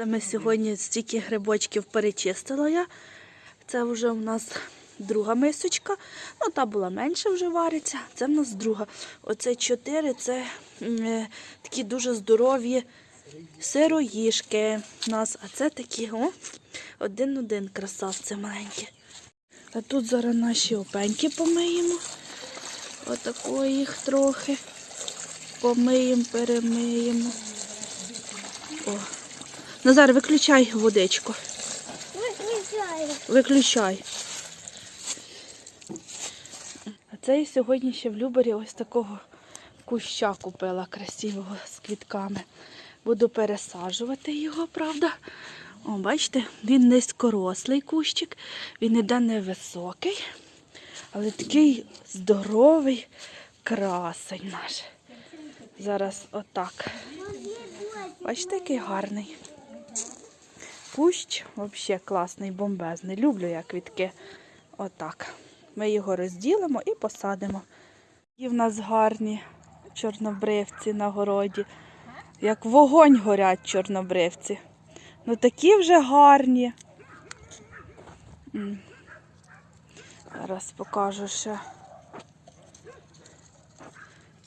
Це ми сьогодні стільки грибочків перечистила я. Це вже у нас друга мисочка. Ну, та була менше вже вариться. Це в нас друга. Оце чотири це е, такі дуже здорові сироїшки у нас. А це такі, о, один-один красавці маленькі. А тут зараз наші опеньки помиємо. Отако їх трохи. Помиємо, перемиємо. О. Назар, виключай водичку. Виключаю. Виключай. А це я сьогодні ще в Любері ось такого куща купила красивого з квітками. Буду пересаджувати його, правда. О, бачите, він низькорослий кущик, він іде невисокий, але такий здоровий красень наш. Зараз отак. Бачите, який гарний. Кущ взагалі класний, бомбезний. Люблю я квітки. Отак. Ми його розділимо і посадимо. І в нас гарні чорнобривці на городі. Як вогонь горять чорнобривці. Ну такі вже гарні. Зараз покажу ще.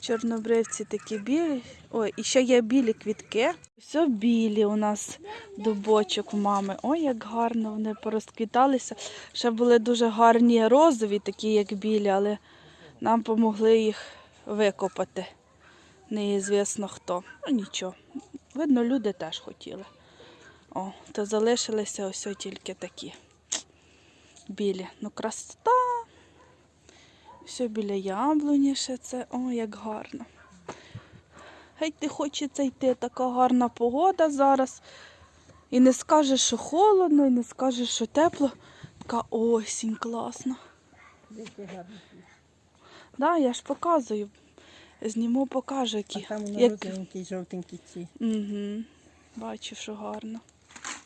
Чорнобривці такі білі. Ой, і ще є білі квітки. Все білі у нас дубочок у мами. Ой, як гарно вони порозквіталися. Ще були дуже гарні розові, такі як білі, але нам помогли їх викопати. Неізвісно хто. Ну нічого. Видно, люди теж хотіли. О, то залишилися ось тільки такі білі. Ну, красота. Все біля яблуні ще це. О, як гарно. Геть не хочеться йти, така гарна погода зараз. І не скажеш, що холодно, і не скажеш, що тепло. Така осінь класна. Да, я ж показую. Зніму, покажу, А які. там воно Як... жовтенькі ці. Угу. Бачу, що гарно.